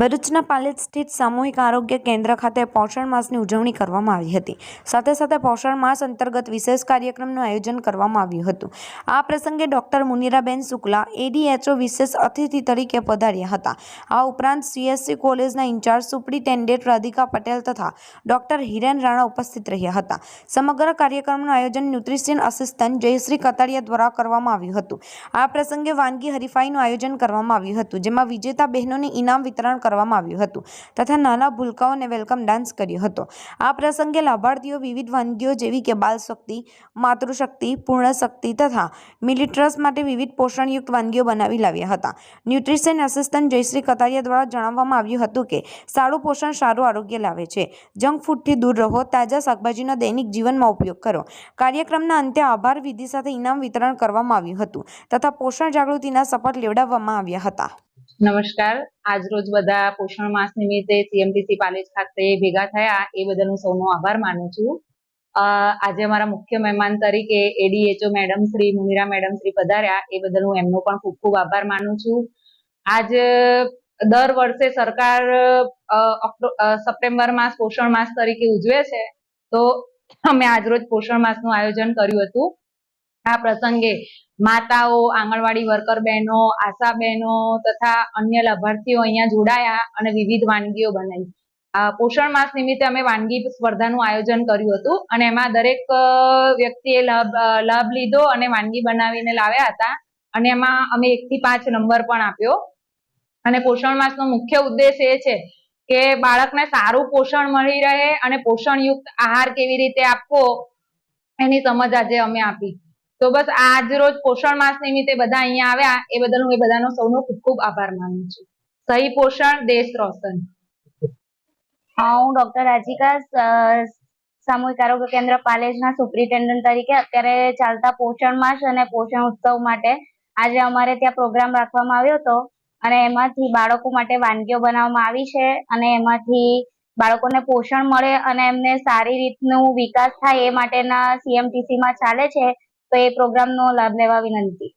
ભરૂચના પાલેજ સ્થિત સામૂહિક આરોગ્ય કેન્દ્ર ખાતે પોષણ માસની ઉજવણી કરવામાં આવી હતી. સાથે સાથે પોષણ માસ અંતર્ગત વિશેષ કાર્યક્રમનું આયોજન કરવામાં આવ્યું હતું. આ પ્રસંગે ડોક્ટર મુનિરાબેન શુક્લા એડીએચઓ વિશેષ અતિથિ તરીકે પધાર્યા હતા. આ ઉપરાંત સીએસસી કોલેજના ઇન્ચાર્જ સુપ્રિન્ટેન્ડન્ટ રાધિકા પટેલ તથા ડોક્ટર હિરેન રાણા ઉપસ્થિત રહ્યા હતા. સમગ્ર કાર્યક્રમનું આયોજન ન્યુટ્રિશિયન આસિસ્ટન્ટ જયશ્રી કતારિયા દ્વારા કરવામાં આવ્યું હતું. આ પ્રસંગે વાનગી હરીફાઈનું આયોજન કરવામાં આવ્યું હતું, જેમાં વિજેતા બહેનોને ઇનામ વિતરણ કરવામાં આવ્યું હતું તથા નાના ભૂલકાઓને વેલકમ ડાન્સ કર્યો હતો. આ પ્રસંગે લાભાર્થીઓ વિવિધ વાનગીઓ જેવી કે બાલ શક્તિ માતૃશક્તિ પૂર્ણ શક્તિ તથા મિલિટ્રસ માટે વિવિધ પોષણયુક્ત વાનગીઓ બનાવી લાવ્યા હતા. ન્યુટ્રિશન આસિસ્ટન્ટ જયશ્રી કતારિયા દ્વારા જણાવવામાં આવ્યું હતું કે, સારું પોષણ સારું આરોગ્ય લાવે છે. જંક ફૂડથી દૂર રહો, તાજા શાકભાજીનો દૈનિક જીવનમાં ઉપયોગ કરો. કાર્યક્રમના અંતે આભાર, વિધિ સાથે ઇનામ વિતરણ કરવામાં આવ્યું હતું તથા પોષણ જાગૃતિના શપથ લેવડાવવામાં આવ્યા હતા. નમસ્કાર. આજ રોજ બધા પોષણ માસ નિમિત્તે સીએમટીસી પાલેજ ખાતે ભેગા થયા. એ બદલ હું સૌનો આભાર માનું છું. આજે અમારા મુખ્ય મહેમાન તરીકે ADHO madam Shri Munira madam Shri પધાર્યા. એ બદલ હું એમનો પણ ખૂબ ખૂબ આભાર માનું છું. આજ દર વર્ષે સરકાર સપ્ટેમ્બર માસ પોષણ માસ તરીકે ઉજવે છે. તો અમે આજરોજ પોષણ માસનું આયોજન કર્યું હતું. આ પ્રસંગે માતાઓ, આંગણવાડી વર્કર બહેનો, આશા બહેનો તથા અન્ય લાભાર્થીઓ અહીંયા જોડાયા અને વિવિધ વાનગીઓ બનાવી. પોષણ માસ નિમિત્તે અમે વાનગી સ્પર્ધાનું આયોજન કર્યું હતું અને એમાં દરેક વ્યક્તિએ લાભ લીધો અને વાનગી બનાવીને લાવ્યા હતા અને એમાં અમે એક થી પાંચ નંબર પણ આપ્યો. અને પોષણ માસનો મુખ્ય ઉદ્દેશ એ છે કે બાળકને સારું પોષણ મળી રહે અને પોષણયુક્ત આહાર કેવી રીતે આપવો એની સમજ આજે અમે આપી. તો બસ આજ રોજ પોષણ માસ નિમિત્તે બધા અહીંયા આવ્યા. એ બદલ હું એ બધાનો સૌનો ખૂબ ખૂબ આભાર માનું છું. સહી પોષણ, દેશ રોશન. હા ડોક્ટર રાજીકા સામૂહિક આરોગ્ય કેન્દ્ર પાલેજના સુપ્રિન્ટેન્ડન્ટ તરીકે અત્યારે ચાલતા પોષણ માસ અને પોષણ ઉત્સવ માટે આજે અમારે ત્યાં પ્રોગ્રામ રાખવામાં આવ્યો હતો. અને એમાંથી બાળકો માટે વાનગીઓ બનાવવામાં આવી છે અને એમાંથી બાળકોને પોષણ મળે અને એમને સારી રીતનું વિકાસ થાય એ માટેના સીએમટીસી માં ચાલે છે. તો એ પ્રોગ્રામનો લાભ લેવા વિનંતી.